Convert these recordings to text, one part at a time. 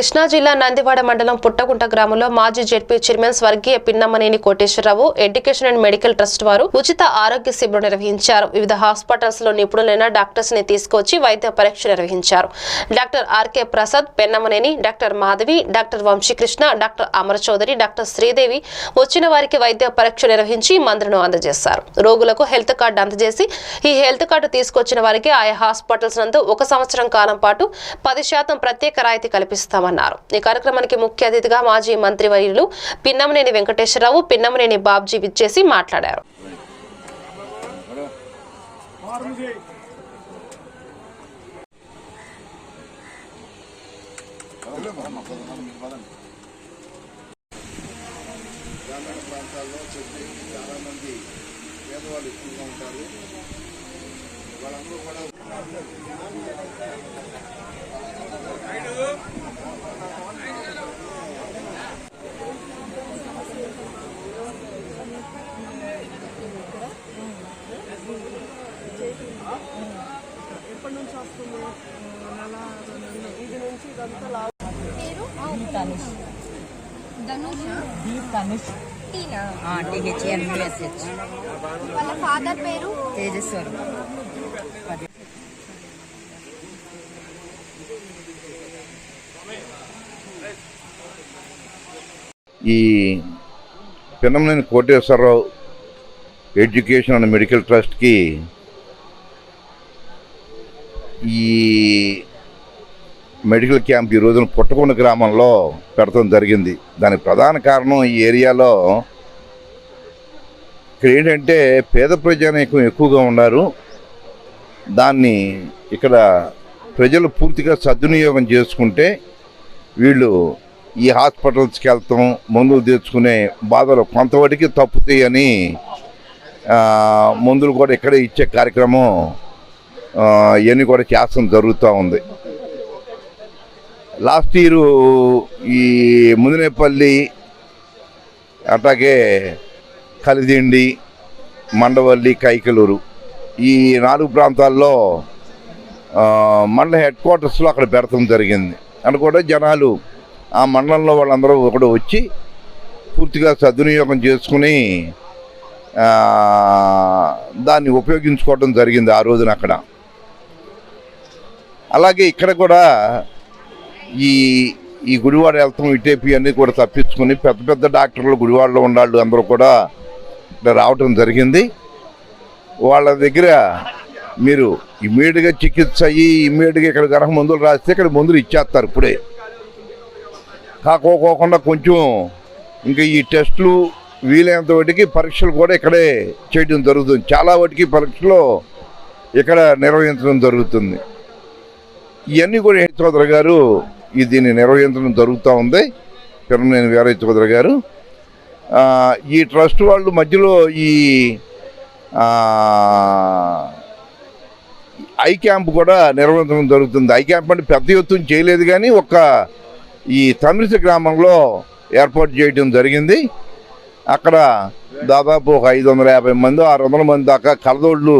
కృష్ణా జిల్లా నందివాడ మండలం పుట్టగుంట గ్రామంలో మాజీ జెడ్పీ చైర్మన్ స్వర్గీయ Pinnamaneni Koteswararao education and medical trust వారు ఉచిత ఆరోగ్య శిబిరం నిర్వహించారు. వివిధ హాస్పిటల్స్లో నిపుణులైన డాక్టర్స్ని తీసుకొచ్చి వైద్య పరీక్ష నిర్వహించారు. Doctor RK Prasad Pennamaneni doctor Madhavi doctor Vamsikrishna doctor Amara Chowdary doctor Sridevi వచ్చిన వారికి వైద్య పరీక్ష నిర్వహించి మందులను అందజేశారు. రోగులకు హెల్త్ కార్డు అందజేసి ఈ హెల్త్ కార్డు తీసుకొచ్చిన వారికి ఆయా హాస్పిటల్స్ నందు ఒక సంవత్సరం కాలం పాటు పది శాతం ప్రత్యేక రాయితీ కల్పిస్తామని కల్పిస్తామన్నారు ఈ కార్యక్రమానికి ముఖ్య అతిథిగా మాజీ మంత్రి వర్యులు పిన్నమనేని వెంకటేశ్వరరావు పిన్నమనేని బాబ్జీ విచ్చేసి మాట్లాడారు. గ్రామీణ ప్రాంతాల్లో చెట్టు చాలా మంది పేదవాళ్ళు ఎక్కువగా ఉంటారు. వాళ్ళందరూ కూడా పేరు? ధనుష్ బి తనుష్. టీనా? టిహెచ్ఎన్ఎస్హెచ్ వాళ్ళ ఫాదర్ పేరు? తేజస్వరం. ఈ Pinnamaneni Koteswararao education and medical ట్రస్ట్కి ఈ మెడికల్ క్యాంప్ ఈ రోజున పుట్టకొండ గ్రామంలో పెడతం జరిగింది. దానికి ప్రధాన కారణం ఈ ఏరియాలో ఇక్కడ ఏంటంటే పేద ప్రజానీకం ఎక్కువగా ఉన్నారు. దాన్ని ఇక్కడ ప్రజలు పూర్తిగా సద్వినియోగం చేసుకుంటే వీళ్ళు ఈ హాస్పిటల్స్కి వెళ్తాం మందులు తెచ్చుకునే బాధలు కొంతవరకు తప్పుతాయని మందులు కూడా ఇక్కడే ఇచ్చే కార్యక్రమం ఇవన్నీ కూడా చేస్తాం జరుగుతూ ఉంది. లాస్ట్ ఇయర్ ఈ ముదినేపల్లి అట్లాగే కలిదిండి మండవల్లి కైకలూరు ఈ నాలుగు ప్రాంతాల్లో మండల హెడ్ క్వార్టర్స్లో అక్కడ పెడతాం జరిగింది. అని కూడా జనాలు ఆ మండలంలో వాళ్ళందరూ ఒకటి వచ్చి పూర్తిగా సద్వినియోగం చేసుకుని దాన్ని ఉపయోగించుకోవడం జరిగింది ఆ రోజున అక్కడ. అలాగే ఇక్కడ కూడా ఈ ఈ గుడివాడ వెళ్తాం ఇటేపి అన్నీ కూడా తప్పించుకుని పెద్ద పెద్ద డాక్టర్లు గుడివాడలో ఉన్నాళ్ళు అందరూ కూడా రావటం జరిగింది. వాళ్ళ దగ్గర మీరు ఇమ్మీడియట్గా చికిత్స అయ్యి ఇమ్మీడియట్గా ఇక్కడ కనుక మందులు రాస్తే ఇక్కడ మందులు ఇచ్చేస్తారు ఇప్పుడే. కాకోకోకుండా కొంచెం ఇంకా ఈ టెస్టులు వీలైనంత వాటికి పరీక్షలు కూడా ఇక్కడే చేయడం జరుగుతుంది. చాలా వాటికి పరీక్షలు ఇక్కడ నిర్వహించడం జరుగుతుంది. ఇవన్నీ కూడా హెచ్ చౌదరి గారు ఈ దీన్ని నిర్వహించడం జరుగుతూ ఉంది. పిరమనేని వీరయ్య చౌదరి గారు. ఈ ట్రస్ట్ వాళ్ళు మధ్యలో ఈ ఐ క్యాంప్ కూడా నిర్వహించడం జరుగుతుంది. ఐ క్యాంప్ అంటే పెద్ద ఎత్తున చేయలేదు కానీ ఒక ఈ తమిళ గ్రామంలో ఏర్పాటు చేయడం జరిగింది. అక్కడ దాదాపు ఒక ఐదు వందల యాభై మంది ఆరు వందల మంది దాకా కలదోళ్ళు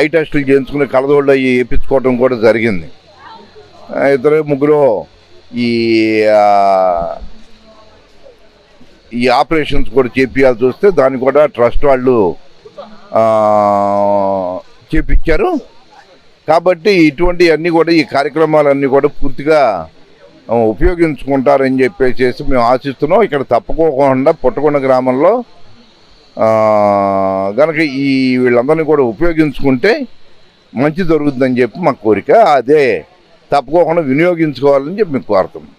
ఐ టెస్టులు చేయించుకుని కలదోళ్ళు అవి వేయించుకోవడం కూడా జరిగింది. Eh, ఇద్దరు ముగ్గురు ఈ ఈ ఆపరేషన్స్ కూడా చేపియాల్సి వస్తే దాన్ని కూడా ట్రస్ట్ వాళ్ళు చేపించారు కాబట్టి ఇటువంటి అన్నీ కూడా ఈ కార్యక్రమాలన్నీ కూడా పూర్తిగా ఉపయోగించుకుంటారని చెప్పేసి మేము ఆశిస్తున్నాం. ఇక్కడ తప్పుకోకుండా పుట్టకొండ గ్రామంలో కనుక ఈ వీళ్ళందరినీ కూడా ఉపయోగించుకుంటే మంచి జరుగుతుందని చెప్పి మా కోరిక. అదే తప్పకుండా వినియోగించుకోవాలని చెప్పి మీకు కోరుతున్నాం.